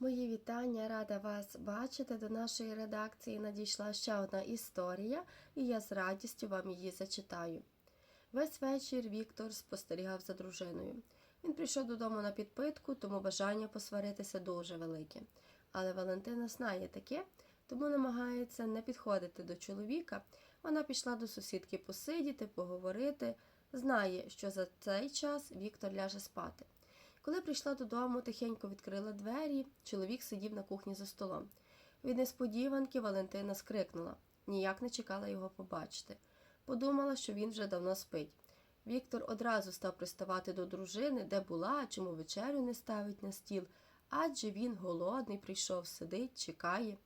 Мої вітання, рада вас бачити. До нашої редакції надійшла ще одна історія, і я з радістю вам її зачитаю. Весь вечір Віктор спостерігав за дружиною. Він прийшов додому на підпитку, тому бажання посваритися дуже велике. Але Валентина знає таке, тому намагається не підходити до чоловіка. Вона пішла до сусідки посидіти, поговорити. Знає, що за цей час Віктор ляже спати. Коли прийшла додому, тихенько відкрила двері, чоловік сидів на кухні за столом. Від несподіванки Валентина скрикнула, ніяк не чекала його побачити. Подумала, що він вже давно спить. Віктор одразу став приставати до дружини, де була, чому вечерю не ставить на стіл, адже він голодний, прийшов, сидить, чекає.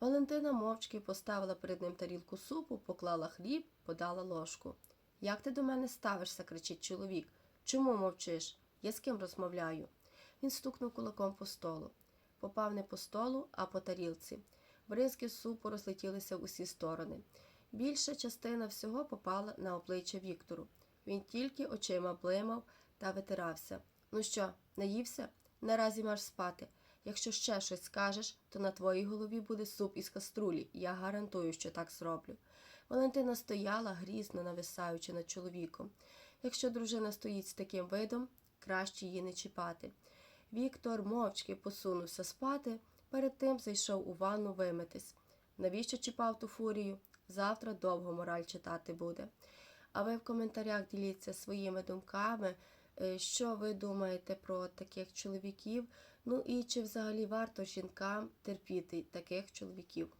Валентина мовчки поставила перед ним тарілку супу, поклала хліб, подала ложку. Як ти до мене ставишся? кричить чоловік. Чому мовчиш? Я з ким розмовляю. Він стукнув кулаком по столу. Попав не по столу, а по тарілці. Бризки супу розлетілися в усі сторони. Більша частина всього попала на обличчя Віктору. Він тільки очима блимав та витирався. Ну що, наївся? Наразі маєш спати. Якщо ще щось скажеш, то на твоїй голові буде суп із каструлі. Я гарантую, що так зроблю. Валентина стояла, грізно нависаючи над чоловіком. Якщо дружина стоїть з таким видом, краще її не чіпати. Віктор мовчки посунувся спати, перед тим зайшов у ванну вимитись. Навіщо чіпав ту фурію? Завтра довго мораль читати буде. А ви в коментарях діліться своїми думками, е, що ви думаєте про таких чоловіків, ну і чи взагалі варто жінкам терпіти таких чоловіків.